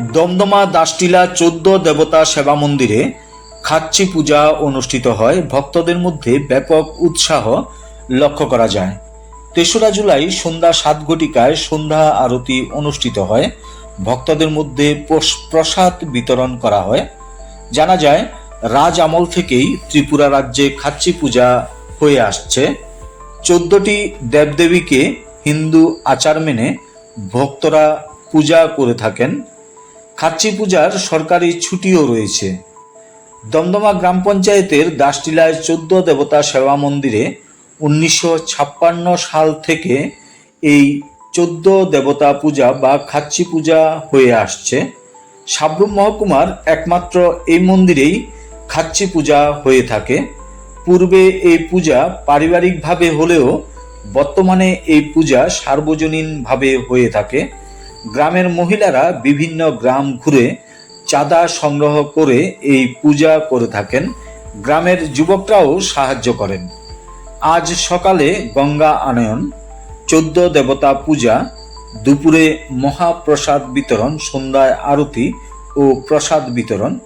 দমদমা দাসটিলা চোদ্দ দেবতা সেবা মন্দিরে খাচ্চি পূজা অনুষ্ঠিত হয়। ভক্তদের মধ্যে ব্যাপক উৎসাহ লক্ষ্য করা যায়। তেসরা জুলাই সন্ধ্যা সাত ঘটিকায় সন্ধ্যা আরতি অনুষ্ঠিত হয়। ভক্তদের মধ্যে প্রস- প্রসাদ বিতরণ করা হয়। জানা যায়, রাজ আমল থেকেই ত্রিপুরা রাজ্যে খাচ্চি পূজা হয়ে আসছে। চোদ্দটি দেবদেবীকে হিন্দু আচার মেনে ভক্তরা পূজা করে থাকেন। খাচ্চি পূজার সরকারি ছুটিও রয়েছে। দমদমা গ্রাম পঞ্চায়েতের দাসটিলায় চোদ্দ দেবতা সেবা মন্দিরে উনিশশো ছাপ্পান্ন সাল থেকে এই চোদ্দ দেবতা পূজা বা খাচ্ছি পূজা হয়ে আসছে। সাবরুম মহকুমার একমাত্র এই মন্দিরেই খাচ্ছি পূজা হয়ে থাকে। পূর্বে এই পূজা পারিবারিকভাবে হলেও বর্তমানে এই পূজা সার্বজনীনভাবে হয়ে থাকে। গ্রামের মহিলারা বিভিন্ন গ্রাম ঘুরে চাঁদা সংগ্রহ করে এই পূজা করে থাকেন। গ্রামের যুবকরাও সাহায্য করেন। আজ সকালে গঙ্গা আনয়ন, চোদ্দ দেবতা পূজা, দুপুরে মহাপ্রসাদ বিতরণ, সন্ধ্যায় আরতি ও প্রসাদ বিতরণ।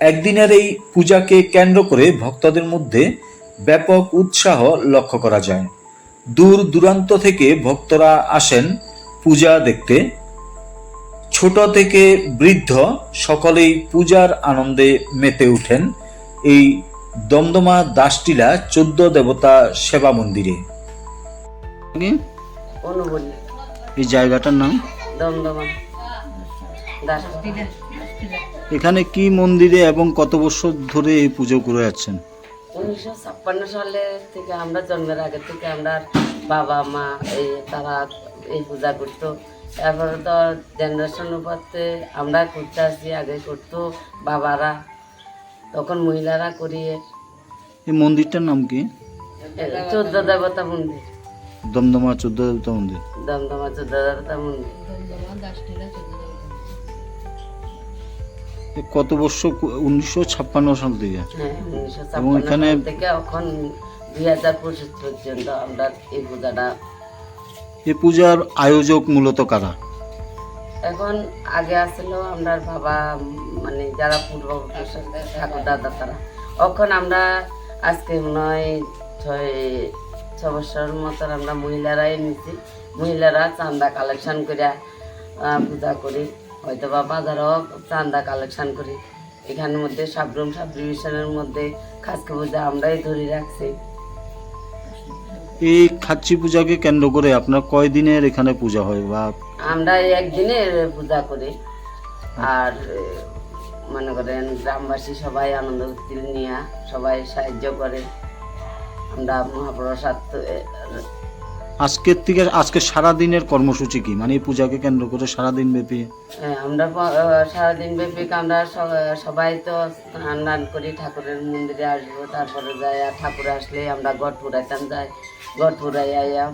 একদিনের এই পূজাকে কেন্দ্র করে ভক্তদের মধ্যে ব্যাপক উৎসাহ লক্ষ্য করা যায়। দূর দূরান্ত থেকে ভক্তরা আসেন পূজা দেখতে। ছোট থেকে বৃদ্ধ সকলেই পূজার আনন্দে মেতে ওঠেন এই দমদমা দাসটিলা চোদ্দ দেবতা সেবা মন্দিরে। অনুবলী। এই জায়গাটার নাম? দমদমা। এখানে কি মন্দিরে এবং কত বছর ধরে এই পুজো করে যাচ্ছেন উনিশশো ছাপ্পান্ন সালে থেকে আমরা জন্মের আগে থেকে আমরা বাবা মা এই তারা এই পূজা করতো। তারপরে তো জেনারেশন উপরতে আমরা করতে আসি আগে করতো বাবারা তখন মহিলারা করিয়ে। এই মন্দিরটার নাম কি? চোদ্দ দেবতা মন্দির। দমদমা চোদ্দ দেবতা মন্দির। দমদমা চোদ্দ দেবতা মন্দির। কত বছর উনিশশো ছাপ্পান্ন সাল থেকে? হ্যাঁ এবং এখানে- থেকে এখন দুই হাজার পঁচিশ পর্যন্ত আমরা এই পূজাটা এই পূজার আয়োজক মূলত কারা? এখন আগে আসলো আমরা বাবা মানে যারা পূর্ব ঠাকুর দাদা তারা। এখন আমরা আজকে মনে হয় ছয় ছ বছর মতন আমরা মহিলারাই নিচ্ছি মহিলারা চান্দা কালেকশন করে পূজা করি। হয়তো বা বাজারও চান্দা কালেকশন করি। এখানের মধ্যে সাবরুম সাব ডিভিশনের মধ্যে খাসকে পূজা আমরাই ধরে রাখছি। এই খাচ্ছি পূজাকে কেন্দ্র করে আপনার কয় দিনের এখানে পূজা হয় বা? আমরা একদিনে পূজা করি। আর মনে করেন গ্রামবাসী সবাই আনন্দ উত্তিল নিয়ে সবাই সাহায্য করে। আমরা মহাপ্রসাদ তো- আজকের থেকে আজকে সারা দিনের কর্মসূচি কি? মানে এই পূজাকে কেন্দ্র করে সারা দিন ব্যাপী? এ, আমরা এ, সারাদিন ব্যাপী আমরা সবাই তো স্নান করি ঠাকুরের মন্দিরে আসব তারপরে যাই আর ঠাকুর আসলে আমরা গট পুরাইতাম যাই। গট পুরাই আইয়া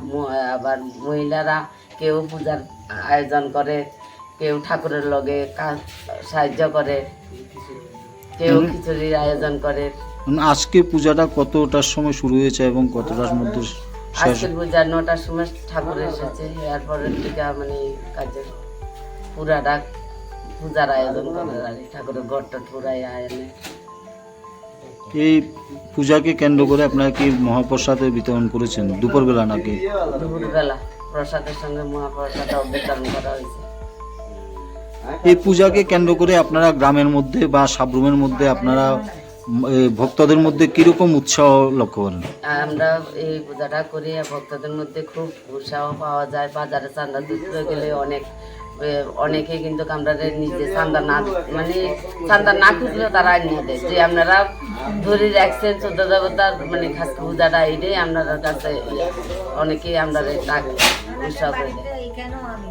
আবার মহিলারা কেউ পূজার আয়োজন করে কেউ ঠাকুরের লগে কাজ সাহায্য করে কেউ খিচুড়ির আয়োজন করে। আজকে পূজাটা কতটার সময় শুরু হয়েছে এবং কতটার মধ্যে আজকের পূজা নটার সময় ঠাকুর এসেছে এরপরের থেকে মানে কাজের পুরাটা পূজার আয়োজন করে ঠাকুরের ঘরটা পুরাই আয়নে এই পূজাকে কেন্দ্র করে আপনারা কি মহাপ্রসাদের বিতরণ করেছেন? দুপুরবেলা নাকি? দুপুরবেলা। প্রসাদের সঙ্গে মহাপ্রসাদটাও বিতরণ করা হয়েছে। এই পূজাকে কেন্দ্র করে আপনারা গ্রামের মধ্যে বা সাবরুমের মধ্যে আপনারা ভক্তদের মধ্যে কীরকম উৎসাহ লক্ষ্য করেন? আমরা এই পূজাটা করি ভক্তদের মধ্যে খুব উৎসাহ পাওয়া যায়। বাজারে চান্দা দিতে গেলে অনেক অনেকে কিন্তু আমরা নিজে চান্দা না মানে চান্দা না খুঁজলেও তারা নিয়ে দেয় যে আপনারা ধরে রাখছেন চোদ্দ দেবতার মানে খাস পূজাটা এটাই আপনাদের কাছে। অনেকেই আমরা টাকা উৎসাহ করে দেয়